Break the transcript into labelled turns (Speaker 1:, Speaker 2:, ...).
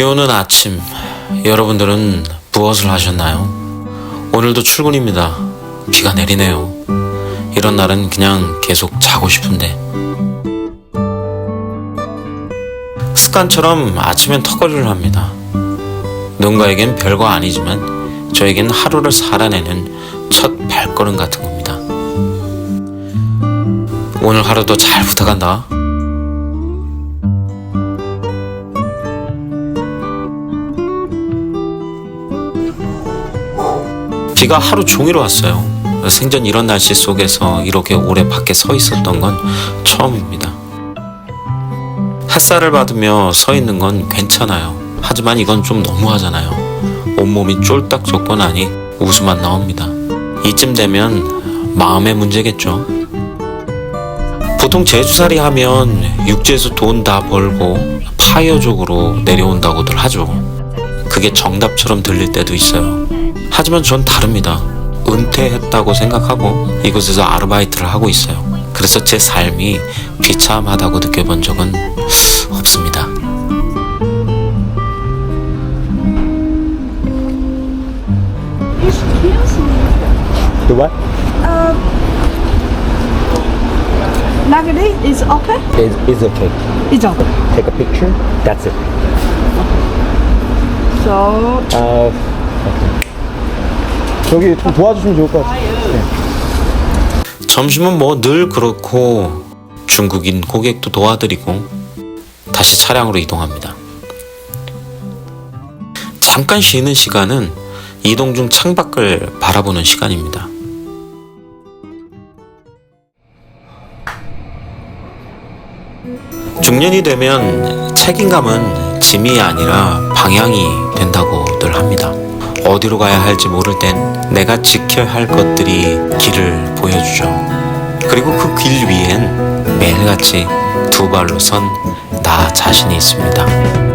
Speaker 1: 비 오는 아침, 여러분들은 무엇을 하셨나요? 오늘도 출근입니다. 비가 내리네요. 이런 날은 그냥 계속 자고 싶은데. 습관처럼 아침엔 턱걸이를 합니다. 누군가에겐 별거 아니지만 저에겐 하루를 살아내는 첫 발걸음 같은 겁니다. 오늘 하루도 잘 부탁한다. 비가 하루 종일 왔어요. 생전 이런 날씨 속에서 이렇게 오래 밖에 서 있었던 건 처음입니다. 햇살을 받으며 서 있는 건 괜찮아요. 하지만 이건 좀 너무하잖아요. 온몸이 쫄딱 젖고 나니 웃음만 나옵니다. 이쯤 되면 마음의 문제겠죠. 보통 제주살이 하면 육지에서 돈 다 벌고 파이어족으로 내려온다고들 하죠. 그게 정답처럼 들릴 때도 있어요. 하지만 전 다릅니다. 은퇴했다고 생각하고 이곳에서 아르바이트를 하고 있어요. 그래서 제 삶이 비참하다고 느껴본 적은 없습니다.
Speaker 2: The what?
Speaker 3: Nagadi is okay?
Speaker 2: Is is okay.
Speaker 3: It's okay.
Speaker 2: Take a picture. That's it.
Speaker 3: So
Speaker 2: 아, 저기 좀 도와주시면 좋을 것 같아요.
Speaker 1: 점심은 뭐 늘 그렇고 중국인 고객도 도와드리고 다시 차량으로 이동합니다. 잠깐 쉬는 시간은 이동 중 창밖을 바라보는 시간입니다. 중년이 되면 책임감은 짐이 아니라 방향이 된다고들 합니다. 어디로 가야 할지 모를 땐 내가 지켜야 할 것들이 길을 보여주죠. 그리고 그 길 위엔 매일같이 두 발로 선 나 자신이 있습니다.